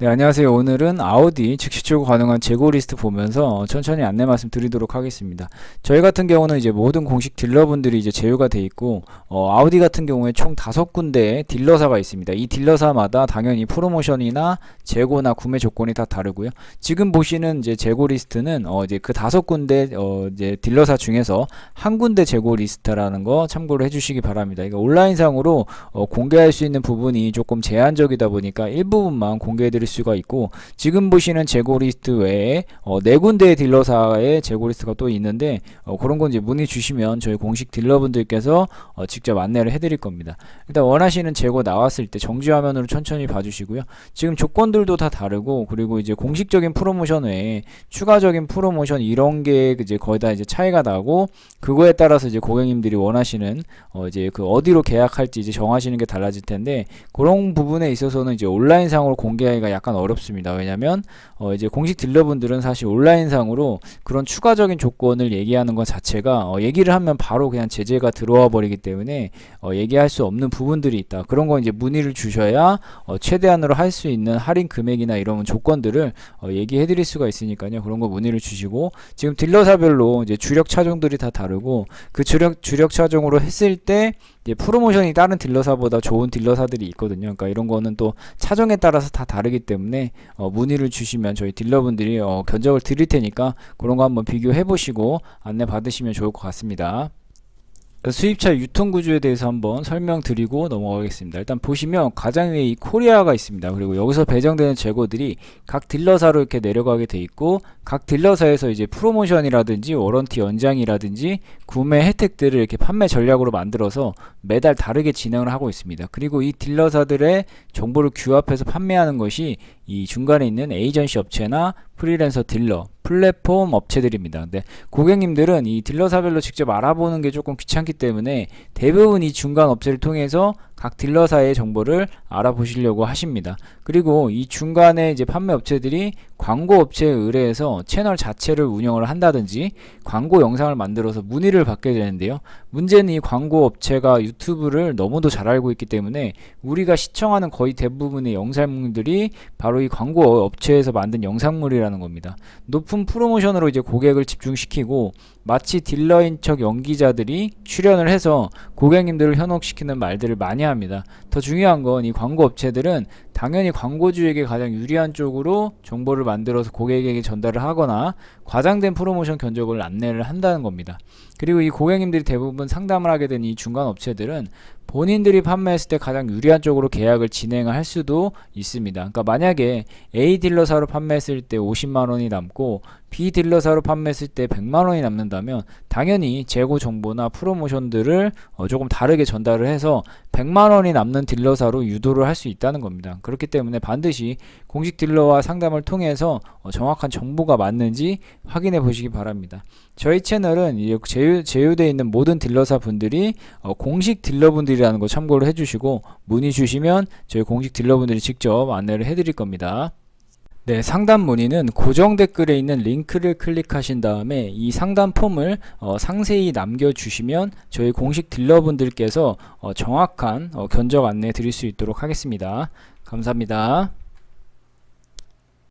네, 안녕하세요. 오늘은 아우디 즉시 출고 가능한 재고 리스트 보면서 천천히 안내 말씀 드리도록 하겠습니다. 저희 같은 경우는 이제 모든 공식 딜러분들이 이제 제휴가 돼 있고, 어, 아우디 같은 경우에 총 다섯 군데의 딜러사가 있습니다. 이 딜러사마다 당연히 프로모션이나 재고나 구매 조건이 다 다르고요. 지금 보시는 이제 재고 리스트는 어, 이제 그 다섯 군데 어, 이제 딜러사 중에서 한 군데 재고 리스트라는 거 참고를 해주시기 바랍니다. 이거 온라인상으로 어, 공개할 수 있는 부분이 조금 제한적이다 보니까 일부분만 공개해드릴 수가 있고 지금 보시는 재고 리스트 외에 어, 네 군데의 딜러사의 재고 리스트가 또 있는데 어, 그런 건 이제 문의 주시면 저희 공식 딜러분들께서 어, 직접 안내를 해드릴 겁니다. 일단 원하시는 재고 나왔을 때 정지 화면으로 천천히 봐주시고요. 지금 조건들도 다 다르고 그리고 이제 공식적인 프로모션 외에 추가적인 프로모션 이런 게 이제 거의 다 이제 차이가 나고 그거에 따라서 이제 고객님들이 원하시는 어 이제 그 어디로 계약할지 이제 정하시는 게 달라질 텐데 그런 부분에 있어서는 이제 온라인상으로 공개하기가 약간 어렵습니다. 왜냐면 어 이제 공식 딜러분들은 사실 온라인상으로 그런 추가적인 조건을 얘기하는 것 자체가 어 얘기를 하면 바로 그냥 제재가 들어와 버리기 때문에 어 얘기할 수 없는 부분들이 있다. 그런 거 이제 문의를 주셔야 어 최대한으로 할 수 있는 할인 금액이나 이런 조건들을 어 얘기해 드릴 수가 있으니까요. 그런 거 문의를 주시고 지금 딜러사별로 이제 주력 차종들이 다 다르고 그 주력 주력 차종으로 했을 때 프로모션이 다른 딜러사보다 좋은 딜러사들이 있거든요. 그러니까 이런 거는 또 차종에 따라서 다 다르기 때문에 어, 문의를 주시면 저희 딜러분들이 어, 견적을 드릴 테니까 그런 거 한번 비교해 보시고 안내 받으시면 좋을 것 같습니다. 수입차 유통 구조에 대해서 한번 설명드리고 넘어가겠습니다. 일단 보시면 가장 위에 이 코리아가 있습니다. 그리고 여기서 배정되는 재고들이 각 딜러사로 이렇게 내려가게 돼 있고 각 딜러사에서 이제 프로모션이라든지 워런티 연장이라든지 구매 혜택들을 이렇게 판매 전략으로 만들어서 매달 다르게 진행을 하고 있습니다. 그리고 이 딜러사들의 정보를 규합해서 판매하는 것이 이 중간에 있는 에이전시 업체나 프리랜서 딜러, 플랫폼 업체들입니다. 근데 고객님들은 이 딜러사별로 직접 알아보는 게 조금 귀찮기 때문에 대부분 이 중간 업체를 통해서 각 딜러사의 정보를 알아보시려고 하십니다. 그리고 이 중간에 이제 판매 업체들이 광고 업체에 의뢰해서 채널 자체를 운영을 한다든지 광고 영상을 만들어서 문의를 받게 되는데요. 문제는 이 광고 업체가 유튜브를 너무도 잘 알고 있기 때문에 우리가 시청하는 거의 대부분의 영상물들이 바로 이 광고 업체에서 만든 영상물이라는 겁니다. 높은 프로모션으로 이제 고객을 집중시키고 마치 딜러인 척 연기자들이 출연을 해서 고객님들을 현혹시키는 말들을 많이 합니다. 더 중요한 건 이 광고 업체들은 당연히 광고주에게 가장 유리한 쪽으로 정보를 만들어서 고객에게 전달을 하거나 과장된 프로모션 견적을 안내를 한다는 겁니다. 그리고 이 고객님들이 대부분 상담을 하게 된 이 중간 업체들은 본인들이 판매했을 때 가장 유리한 쪽으로 계약을 진행을 할 수도 있습니다. 그러니까 만약에 A 딜러사로 판매했을 때 50만 원이 남고 B 딜러사로 판매했을 때 100만 원이 남는다면 당연히 재고 정보나 프로모션들을 어 조금 다르게 전달을 해서 100만 원이 남는 딜러사로 유도를 할 수 있다는 겁니다. 그렇기 때문에 반드시 공식 딜러와 상담을 통해서 어 정확한 정보가 맞는지 확인해 보시기 바랍니다. 저희 채널은 이 제휴, 제휴되어 있는 모든 딜러사 분들이 어 공식 딜러분들이라는 거 참고를 해주시고 문의 주시면 저희 공식 딜러분들이 직접 안내를 해드릴 겁니다. 네, 상담 문의는 고정 댓글에 있는 링크를 클릭하신 다음에 이 상담 폼을 어, 상세히 남겨주시면 저희 공식 딜러분들께서 어, 정확한 어, 견적 안내 드릴 수 있도록 하겠습니다. 감사합니다.